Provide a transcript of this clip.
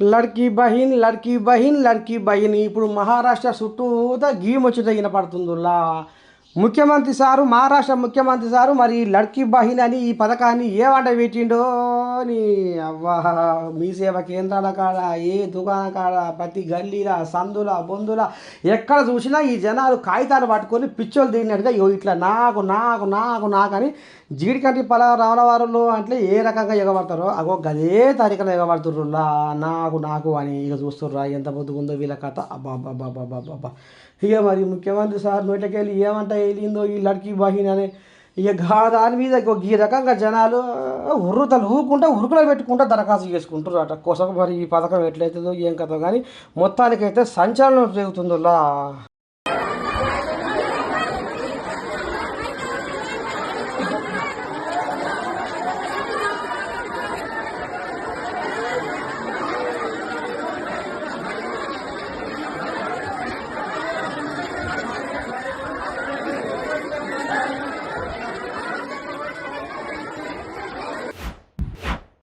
లడ్కీ బహిన్ లడ్కీ బహిన్ లడ్కీ బహిన్. ఇప్పుడు మహారాష్ట్ర చుట్టూతా గీమొచ్చుట వినపడుతుందిలా ముఖ్యమంత్రి సారు మహారాష్ట్ర ముఖ్యమంత్రి సారు మరి లడ్కీ బహిన్ అని ఈ పథకాన్ని ఏమంట పెట్టిండో నీ అవ్వా మీ సేవ కేంద్రాల కాడ ఏ దుకాణ కాడ ప్రతి గల్లీల సందుల బొందుల ఎక్కడ చూసినా ఈ జనాలు కాగితాలు పట్టుకొని పిచ్చోలు దిగినట్టుగా ఇగో ఇట్లా నాకు నాకు నాకు నాకు అని జీడికంటి పల రావణవారంలో అంటే ఏ రకంగా ఎగబడతారో అగో గదే తారీఖులో ఎగబడుతుర్రులా నాకు నాకు అని ఇక చూస్తుర్రా ఎంత బొద్దుగుందో వీళ్ళ కథ. అబ్బా అబ్బా అబ్బా అబ్బా ఇక మరి ముఖ్యమంత్రి సార్ నోట్లకెళ్ళి ఏమంట వెళ్ళిందో ఈ లడ్కీ బాహిని అనే ఇక గా దాని మీద ఇగో ఈ రకంగా జనాలు ఉర్రుతలు ఊకుంటా ఉరుకులో పెట్టుకుంటా దరఖాస్తు చేసుకుంటారు అట కోసం మరి ఈ పథకం ఎట్లయితుందో ఏం కథో కానీ మొత్తానికైతే సంచలనం జరుగుతుందిలా